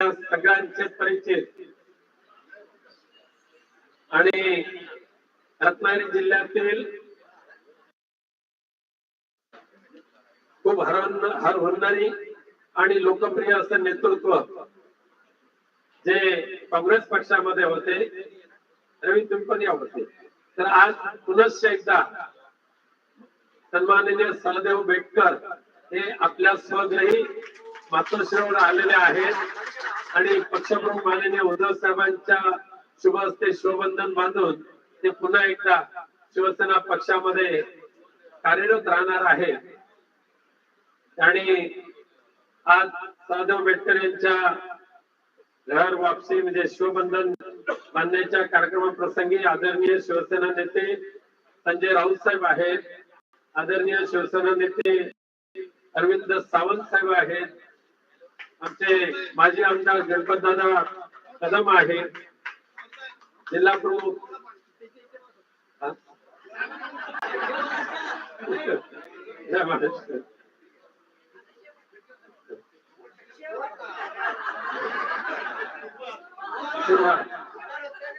सगळ्यांचे परिचित आणि रत्नागिरी जिल्ह्यातील खूप हरवण हरवणारी आणि लोकप्रिय असं नेतृत्व जे काँग्रेस पक्षामध्ये होते रवी तुम्ही होते. तर आज पुनश्च एकदा सन्माननीय सहदेव बेटकर हे आपल्या स्वग्रही मातोश्रीवर आलेले आहेत. आणि पक्षप्रमुख माननीय उद्धव साहेबांच्या शुभ हस्ते शिवबंधन बांधून ते पुन्हा एकदा शिवसेना पक्षामध्ये कार्यरत राहणार आहे. आणि आज साधव बेटकर यांच्या घर वापसी म्हणजे शिवबंधन बांधण्याच्या कार्यक्रमाप्रसंगी आदरणीय शिवसेना नेते संजय राऊत साहेब आहेत. आदरणीय शिवसेना नेते अरविंद सावंत साहेब आहेत. आमचे माजी आमदार गणपत दादा कदम आहेत जिल्हा प्रमुख. हा?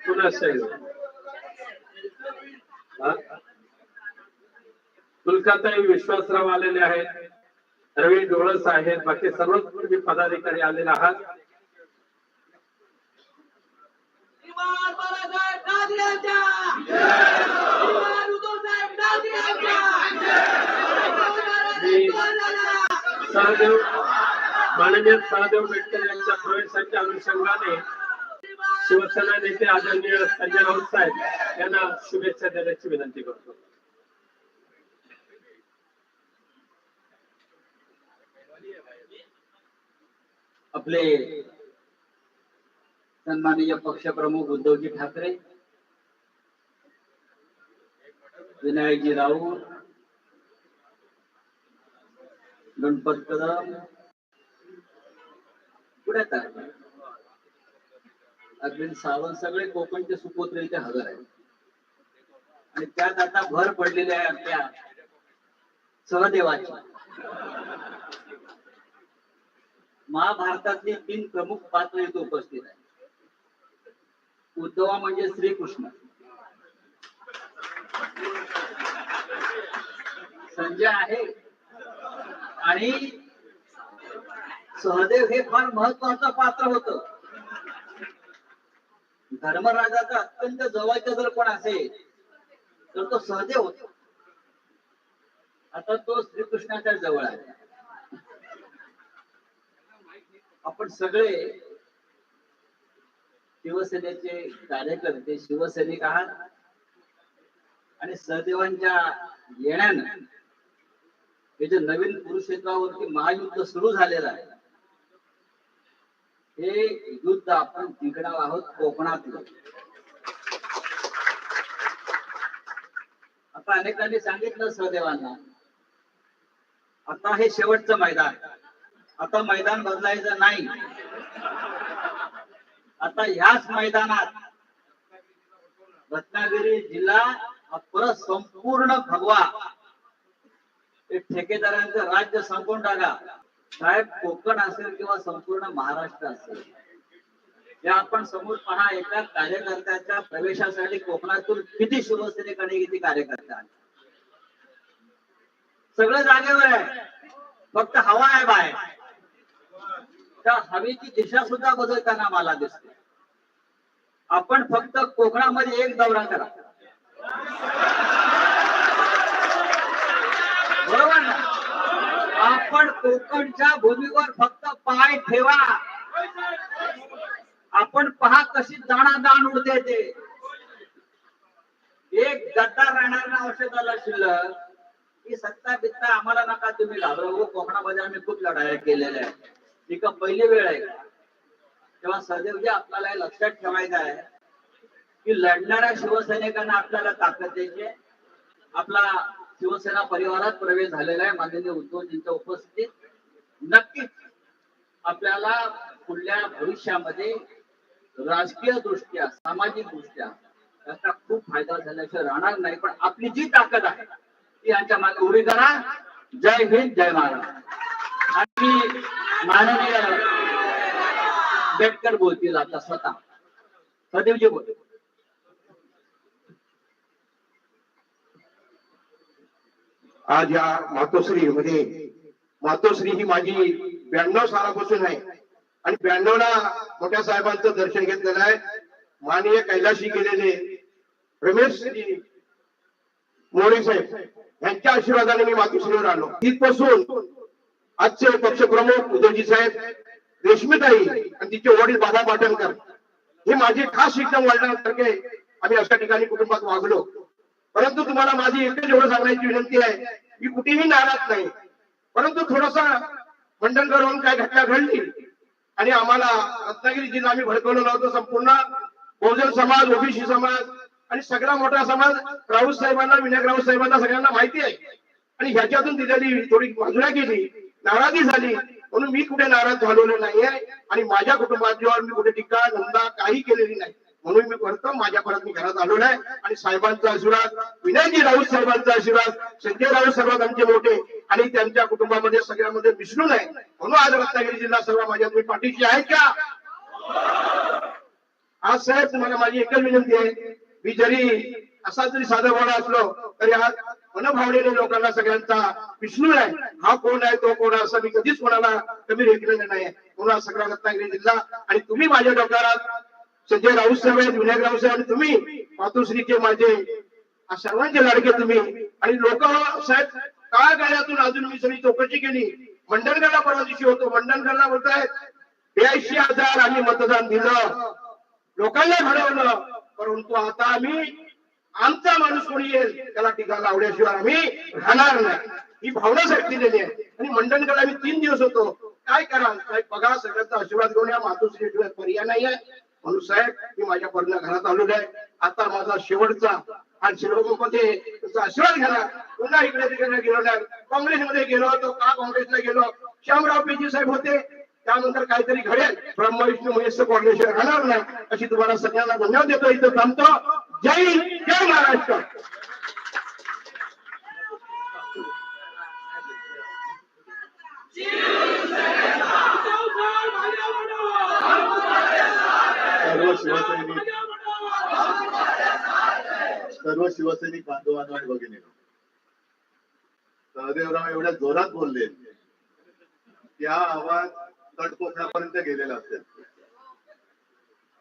पुन्हा तुलकाताई विश्वासराव आलेले आहेत. रवी डोळस आहेत बाकी सर्वच तुम्ही पदाधिकारी आलेले आहात. सहदेव माननीय सहदेव मेटकर यांच्या प्रवेशाच्या अनुषंगाने शिवसेना नेते आदरणीय संजय राऊत साहेब यांना शुभेच्छा देण्याची विनंती करतो. आपले सन्माननीय पक्षप्रमुख उद्धवजी ठाकरे विनायकजी राऊत गणपत कदम पुढे अरविंद सावंत सगळे कोकणचे सुपुत्र इथे हजर आहेत. आणि त्यात आता भर पडलेल्या आहे आपल्या सहदेवाची. महाभारतातली तीन प्रमुख पात्र इथे उपस्थित आहेत. उद्धवा म्हणजे श्रीकृष्ण. संजय आहे. आणि सहदेव हे फार महत्वाचं पात्र होत. धर्मराजाचा अत्यंत जवळचा जर कोण असेल तर तो सहदेव होतो. आता तो श्रीकृष्णाच्या जवळ आहे. आपण सगळे शिवसेनेचे कार्यकर्ते शिवसैनिक आहात. आणि सहदेवांच्या येण्यानं हे जे नवीन कुरुक्षेत्रावरती महायुद्ध सुरू झालेलं आहे हे युद्ध आपण जिंकणार आहोत कोकणातलं आता अनेकांनी सांगितलं सहदेवांना आता हे शेवटचं मैदान. आता मैदान बदलायचं नाही. आता ह्याच मैदानात रत्नागिरी जिल्हा परत संपूर्ण भगवा. एक ठेकेदारांचं राज्य संपून टाका. साहेब कोकण असेल किंवा संपूर्ण महाराष्ट्र असेल या आपण समोर पहा एका कार्यकर्त्याच्या प्रवेशासाठी कोकणातून किती शिवसेनेकडे किती कार्यकर्ते आहेत सगळं जागेवर आहे. फक्त हवा आहे बाहेर. त्या हवेची दिशा सुद्धा बदलताना मला दिसते. आपण फक्त कोकणामध्ये एक दौरा करा. बरोबर ना? आपण कोकणच्या भूमीवर फक्त पाय ठेवा. आपण पहा कशी दाणादाण उडते ते. एक गद्दार राहणार ना औषधाला शिल्लक. ही सत्ता बित्ता आम्हाला नका तुम्ही घाबरवू. कोकणामध्ये आम्ही खूप लढाया केलेल्या आहेत. ही का पहिली वेळ आहे. तेव्हा सदैवजी आपल्याला हे लक्षात ठेवायचं आहे की लढणाऱ्या शिवसैनिकांना आपल्याला ताकद द्यायची आपला शिवसेना परिवारात प्रवेश झालेला आहे. माननीय उद्धवजींच्या उपस्थितीत. नक्कीच आपल्याला पुढल्या भविष्यामध्ये राजकीय दृष्ट्या सामाजिक दृष्ट्या त्याचा खूप फायदा झाल्याशिवाय राहणार नाही. पण आपली जी ताकद आहे ती यांच्या मागे उभी करा. जय हिंद जय महाराज आणि माननीय आंबेडकर बोलतील आता स्वतः. सदैवजी बोल आज या मातोश्री मध्ये मातोश्री ही माझी ब्याण्णव सालापासून आहे. आणि ब्याण्णव ला मोठ्या साहेबांचं दर्शन घेतलेलं आहे. माननीय कैलाशी गेलेले रमेश मोरे साहेब यांच्या आशीर्वादाने मी मातोश्रीवर आलो. तिथपासून आजचे पक्षप्रमुख उदयजी साहेब रेशमीताई आणि तिचे वडील बाबा पाटणकर हे माझे खास शिक्षण वडिलांसारखे आम्ही अशा ठिकाणी कुटुंबात वागलो. परंतु तुम्हाला माझी एकच एवढं सांगण्याची विनंती आहे मी कुठेही नाराज नाही. परंतु थोडासा मंडन करून काय घटना घडली आणि आम्हाला रत्नागिरी जिल्हा आम्ही भडकवलं होतो संपूर्ण बहुजन समाज ओबीसी समाज आणि सगळा मोठा समाज राऊत साहेबांना विनायक राऊत साहेबांना सगळ्यांना माहिती आहे. आणि ह्याच्यातून दिलेली थोडी बाजूला गेली. नाराजी झाली. म्हणून मी कुठे नाराज झालेलो नाहीये आणि माझ्या कुटुंबावर मी कुठे टीका नंदा काही केलेली नाही. म्हणून मी करतो माझ्या परत मी घरात आलो आहे आणि साहेबांचा आशीर्वाद विनयजी राऊत साहेबांचा आशीर्वाद संजय राऊत सर्वात आमचे मोठे आणि त्यांच्या कुटुंबामध्ये सगळ्यामध्ये मिसळून आहे म्हणून आज रत्नागिरी जिल्हा सर्व माझ्या तुम्ही पाठीशी आहेत का? आज साहेब तुम्हाला माझी एकच विनंती आहे. मी जरी असा जरी साधा बोला असलो तरी आज मनभावनेने लोकांना सगळ्यांचा विष्णू आहे. हा कोण आहे तो कोण असं मी कधीच कोणाला कमी रेखलेलं नाही म्हणून सगळा रत्नागिरी जिल्हा आणि तुम्ही माझ्या डोक्यात संजय राऊत साहेब आहेत विनायक राऊत साहेब आणि तुम्ही मातोश्रीचे माझे सर्वांचे लाडके तुम्ही. आणि लोक हो, साहेब काय गाड्यातून अजून मी सगळी चौकशी केली. मंडणगडला परवा दिवशी होतो. मंडणगडला बोलतायत ब्याऐंशी हजार आम्ही मतदान दिलं. लोकांना घडवलं. परंतु आता आम्ही आमचा माणूस कोणी येईल? त्याला टीका लावल्याशिवाय आम्ही राहणार नाही. ही भावना साहेब आहे. आणि मंडणकडे आम्ही तीन दिवस होतो. काय कराल? साहेब बघा सगळ्यांचा आशीर्वाद घेऊन या. मातोश्रीशिवाय पर्याय नाही आहे. म्हणून साहेब मी माझ्या पर्णा घरात आलेलो आहे. आता माझा शेवटचा आणि शिरोमध्ये त्याचा आशीर्वाद घ्यायला पुन्हा इकडे तिकडे गेलो नाही. काँग्रेसमध्ये गेलो होतो. का काँग्रेसला गेलो? श्यामराव पेजी साहेब होते. त्यानंतर काहीतरी घडेल. ब्रह्म विष्णू महेश कोऑर्डिनेशन राहणार नाही. अशी तुम्हाला सगळ्यांना धन्यवाद देतो. इथं थांबतो. जय हिंद, जय महाराष्ट्र. सर्व शिवसैनिक सर्व शिवसैनिक बांधवांनो आणि भगिनी सहदेवराव एवढ्या जोरात बोलले त्या आवाज तट गेलेला असेल.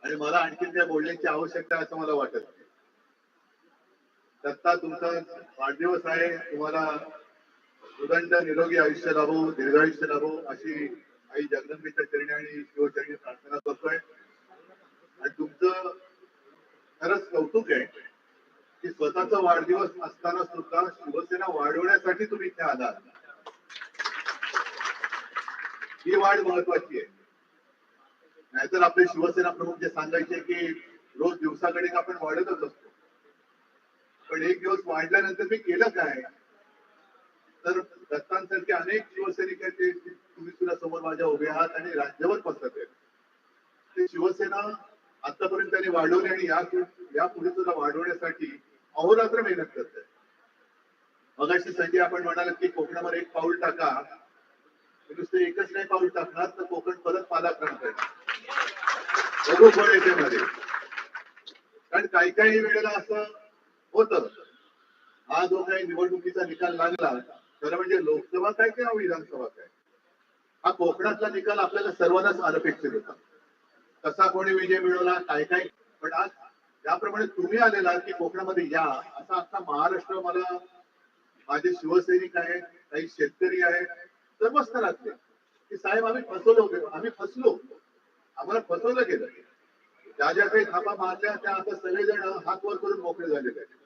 आणि मला आणखीन त्या बोलण्याची आवश्यकता असं मला वाटत दत्ता तुमचा वाढदिवस आहे. तुम्हाला उदंड निरोगी आयुष्य लाभो दीर्घायुष्य लाभो अशी आई जगदंबेच्या चरणी आणि शिवचरणी प्रार्थना करतोय. आणि तुमचं खरंच कौतुक आहे की स्वतःचा वाढदिवस असताना सुद्धा शिवसेना वाढवण्यासाठी तुम्ही इथे आलात. ही वाढ महत्वाची आहे. नाहीतर आपले शिवसेना प्रमुख जे सांगायचे की रोज दिवसाकडे आपण वाढतच असतो. पण एक दिवस वाढल्यानंतर मी केलं काय? तर दत्तांसारखे अनेक शिवसैनिक आहेत ते तुम्ही सुद्धा समोर माझ्या उभे आहात आणि राज्यभर पसरत आहेत ते शिवसेना आतापर्यंत त्यांनी वाढवली आणि या या पुढे सुद्धा वाढवण्यासाठी अहोरात्र मेहनत करत. आहे मगाशी संजय आपण म्हणाल की कोकणामध्ये एक पाऊल टाका. नुसते नुसतं एकच नाही पाऊल टाकणार तर कोकण परत पालाक्रांत आहे. बघू येते मध्ये. कारण काही काही वेळेला असं होत. हा जो काही निवडणुकीचा निकाल लागला खरं म्हणजे लोकसभा काय किंवा विधानसभा काय? हा कोकणातला निकाल आपल्याला सर्वांनाच अनपेक्षित होता. कसा कोणी विजय मिळवला काय काय? पण आज ज्याप्रमाणे तुम्ही आलेला की कोकणामध्ये या असा आता महाराष्ट्र मला माझे शिवसैनिक आहेत काही शेतकरी आहेत सर्व स्तरातले की साहेब आम्ही फसवलो गेलो आम्ही फसलो. आम्हाला फसवलं गेलं. ज्या ज्या काही थापा मारल्या त्या आता सगळेजण हात वर करून मोकळे झालेले आहेत.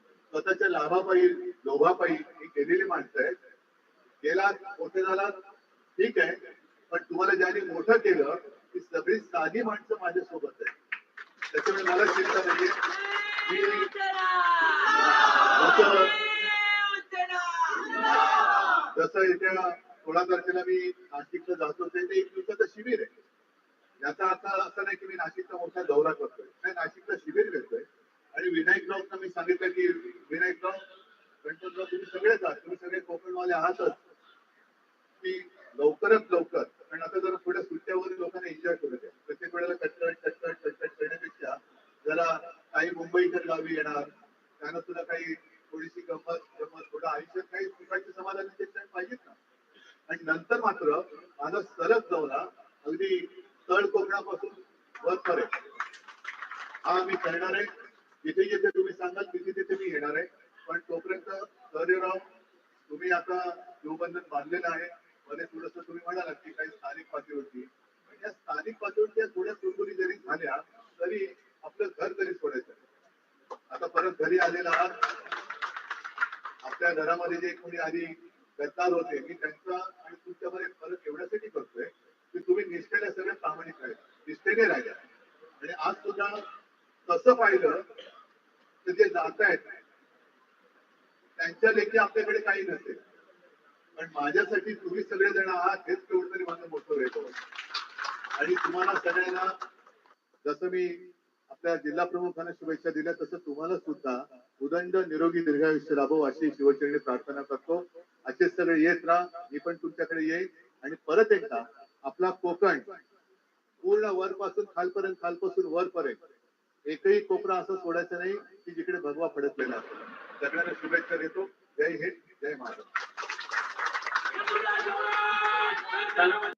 स्वतःच्या लाभापायी लोभापायी ही केलेली माणसं आहेत. गेला मोठे झाला ठीक आहे. पण तुम्हाला ज्यांनी मोठं केलं ती सगळी साधी माणसं माझ्या सोबत आहे त्याच्यामुळे मला चिंता नाहीये. मी जसं येत्या सोळा तारखेला मी नाशिकला जातो ते एक दिवसाचं शिबिर आहे. याचा अर्थ असा नाही की मी नाशिकचा मोठा दौरा करतोय नाही नाशिकला शिबिर घेतोय आणि विनायकरावना मी सांगितलं की विनायकराव गणपतराव तुम्ही सगळेच आहात तुम्ही सगळे कोकणवाले आहातच की लवकरात लवकर कारण आता जरा थोड्या सुट्ट्यावर लोकांना एन्जॉय करू द्या प्रत्येक वेळेला कटकट कटकट कटकट करण्यापेक्षा जरा काही मुंबईकर गावी येणार त्यांना सुद्धा काही थोडीशी गंमत गंमत थोडं आयुष्यात काही सुखाची समाधानाचे क्षण पाहिजेत ना. आणि नंतर मात्र माझा सरस दौरा अगदी तळ कोकणापासून वरपर्यंत हा मी करणार आहे. जिथे जिथे तुम्ही सांगाल तिथे तिथे मी येणार आहे. पण तोपर्यंत सूर्यराव तुम्ही आता शिवबंधन बांधलेलं आहे. मध्ये थोडस तुम्ही म्हणालात की काही स्थानिक पातळीवरती पण या स्थानिक पातळीवरती या थोड्या चुरचुरी जरी झाल्या तरी आपलं घर तरी सोडायचं आता परत घरी आलेला आहात आपल्या जे कोणी आधी गद्दार होते मी त्यांचा आणि तुमच्यामध्ये फरक एवढ्यासाठी करतोय की तुम्ही निष्ठेने सगळे प्रामाणिक राहिले निष्ठेने राहिल्या आणि आज सुद्धा तसं पाहिलं तर जे जात आहेत त्यांच्या लेखी आपल्याकडे काही नसेल. पण माझ्यासाठी तुम्ही सगळे जण आहात हेच केवढं तरी माझं मोठं वेळ आणि तुम्हाला सगळ्यांना जसं मी आपल्या जिल्हा प्रमुखांना शुभेच्छा दिल्या. तसं तुम्हाला सुद्धा उदंड निरोगी दीर्घायुष्य लाभो अशी शिवचरणी प्रार्थना करतो. असे सगळे येत राहा. मी पण तुमच्याकडे येईल आणि परत एकदा आपला कोकण पूर्ण वरपासून खालपर्यंत खालपासून वरपर्यंत एकही कोपरा असं सोडायचं नाही की जिकडे भगवा फडकलेला असतो सगळ्यांना शुभेच्छा देतो. जय हिंद जय महाराष्ट्र.